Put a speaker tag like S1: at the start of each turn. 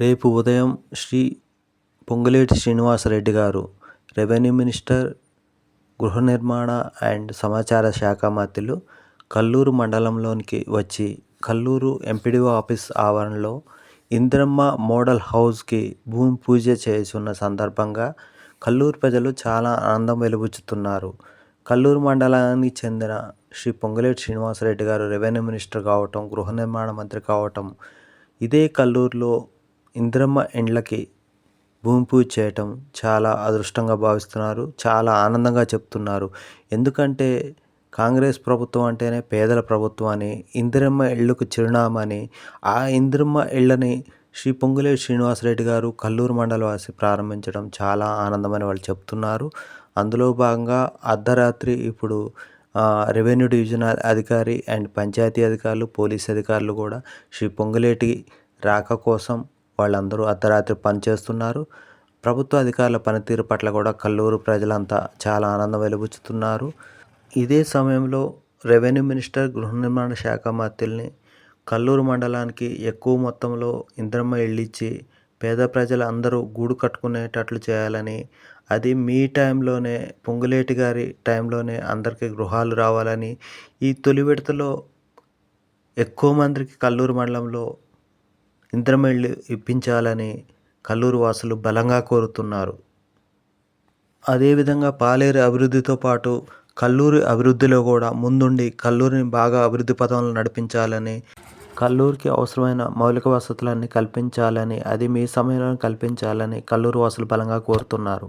S1: రేపు ఉదయం శ్రీ పొంగులేటి శ్రీనివాసరెడ్డి గారు రెవెన్యూ మినిస్టర్ గృహ నిర్మాణ అండ్ సమాచార శాఖ మంత్రులు కల్లూరు మండలంలోనికి వచ్చి కల్లూరు ఎంపీడీఓ ఆఫీస్ ఆవరణలో ఇంద్రమ్మ మోడల్ హౌస్కి భూమి పూజ చేస్తున్న సందర్భంగా కల్లూరు ప్రజలు చాలా ఆనందం వెలుబుచ్చుతున్నారు కల్లూరు మండలానికి చెందిన శ్రీ పొంగులేటి శ్రీనివాసరెడ్డి గారు రెవెన్యూ మినిస్టర్ కావటం గృహ నిర్మాణ మంత్రి కావటం ఇదే కల్లూరులో ఇందిరమ్మ ఇండ్లకి భూమి పూజ చేయటం చాలా అదృష్టంగా భావిస్తున్నారు చాలా ఆనందంగా చెప్తున్నారు. ఎందుకంటే కాంగ్రెస్ ప్రభుత్వం అంటేనే పేదల ప్రభుత్వం అని ఇందిరమ్మ ఇళ్ళకు చిరునామా అని ఆ ఇందిరమ్మ ఇళ్ళని శ్రీ పొంగులే శ్రీనివాసరెడ్డి గారు కల్లూరు మండలవాసి ప్రారంభించడం చాలా ఆనందమని వాళ్ళు చెప్తున్నారు. అందులో భాగంగా అర్ధరాత్రి ఇప్పుడు రెవెన్యూ డివిజన్ అధికారి అండ్ పంచాయతీ అధికారులు పోలీస్ అధికారులు కూడా శ్రీ పొంగులేటి రాక కోసం వాళ్ళందరూ అర్ధరాత్రి పనిచేస్తున్నారు ప్రభుత్వ అధికారుల పనితీరు పట్ల కూడా కల్లూరు ప్రజలంతా చాలా ఆనందం వెలుబుచ్చుతున్నారు. ఇదే సమయంలో రెవెన్యూ మినిస్టర్ గృహ నిర్మాణ శాఖ మంత్రుల్ని కల్లూరు మండలానికి ఎక్కువ మొత్తంలో ఇంద్రమ్మ ఇళ్ళిచ్చి పేద ప్రజలు అందరూ గూడు కట్టుకునేటట్లు చేయాలని అది మీ టైంలోనే పొంగులేటి గారి టైంలోనే అందరికీ గృహాలు రావాలని ఈ తొలి విడతలో ఎక్కువ మందికి కల్లూరు మండలంలో ఇంద్రమ్మ ఇప్పించాలని కల్లూరు వాసులు బలంగా కోరుతున్నారు. అదేవిధంగా పాలేరు అభివృద్ధితో పాటు కల్లూరు అభివృద్ధిలో కూడా ముందుండి కల్లూరిని బాగా అభివృద్ధి పథంలో నడిపించాలని కల్లూరుకి అవసరమైన మౌలిక వసతులన్నీ కల్పించాలని అది మీ సమయంలో కల్పించాలని కల్లూరు వాసులు బలంగా కోరుతున్నారు.